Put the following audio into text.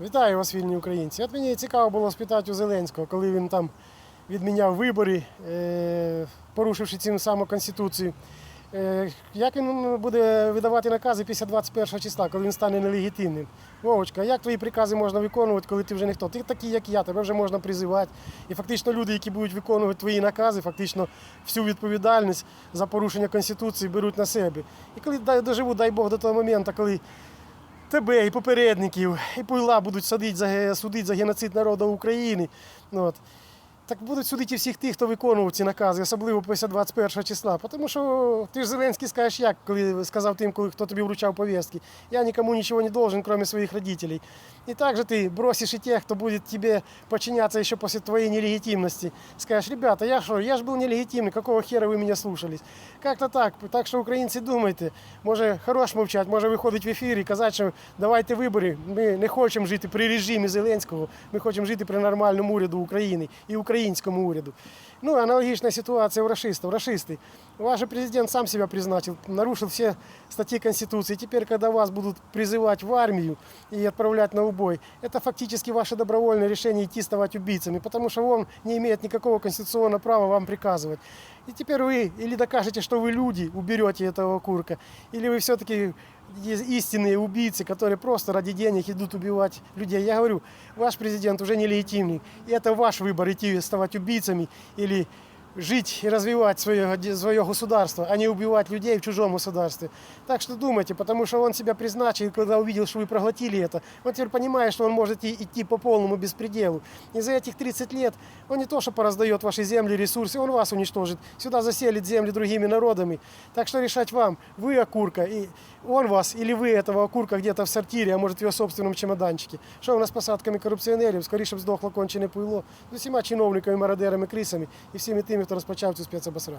Вітаю вас, вільні українці. От мені цікаво було спитати у Зеленського, коли він там відміняв вибори, е, порушивши цим саму Конституцію. Е, Як він буде видавати накази після 21 числа, коли він стане нелегітимним? Вовочка, як твої прикази можна виконувати, коли ти вже ніхто? Ти такий, як я, тебе вже можна призивати. І фактично люди, які будуть виконувати твої накази, фактично всю відповідальність за порушення Конституції беруть на себе. І коли доживуть, дай Бог, до того моменту, коли тебе і попередників, і пойла будуть судити за, судити за геноцид народу України. От. Так будуть судити і всіх тих, хто виконував ці накази, особливо після 21 числа. Тому що ти ж Зеленський скажеш як, коли сказав тим, коли хто тобі вручав повістки. Я нікому нічого не должен, кроме своїх родителей. І также ты бросишь и тех, кто будет тебе подчиняться еще после твоей нелегитимности. Скажешь, ребята, я что, я же был нелегитимный, какого хера вы меня слушались? Как-то так. Так що українці думайте, може хорош мовчати, може виходить в ефір і казати, що давайте вибори. Ми не хочемо жити при режимі Зеленського, ми хочемо жити при нормальному уряду України і українському уряду. Ну, аналогичная ситуация у расистов. Расисты. Ваш президент сам себя призначил, нарушил все статьи Конституции. Теперь, когда вас будут призывать в армию и отправлять на убой, это фактически ваше добровольное решение идти ставать убийцами, потому что он не имеет никакого конституционного права вам приказывать. И теперь вы или докажете, что вы люди, уберете этого окурка, или вы все-таки истинные убийцы, которые просто ради денег идут убивать людей. Я говорю, ваш президент уже нелегитимный. И это ваш выбор идти ставать убийцами или жить и развивать свое, свое государство, а не убивать людей в чужом государстве. Так что думайте, потому что он себя призначил, когда увидел, что вы проглотили это. Он теперь понимает, что он может и- идти по полному беспределу. И за этих 30 лет он не то, что пораздает ваши земли, ресурсы, он вас уничтожит. Сюда заселит земли другими народами. Так что решать вам, вы окурка, и он вас, или вы этого окурка где-то в сортире, а может в его собственном чемоданчике. Що у нас з посадками корупціонерів, скоріше б здохло кончене пуйло, з усіма чиновниками, мародерами, крисами і всіми тими, хто розпочав цю спецобосраду.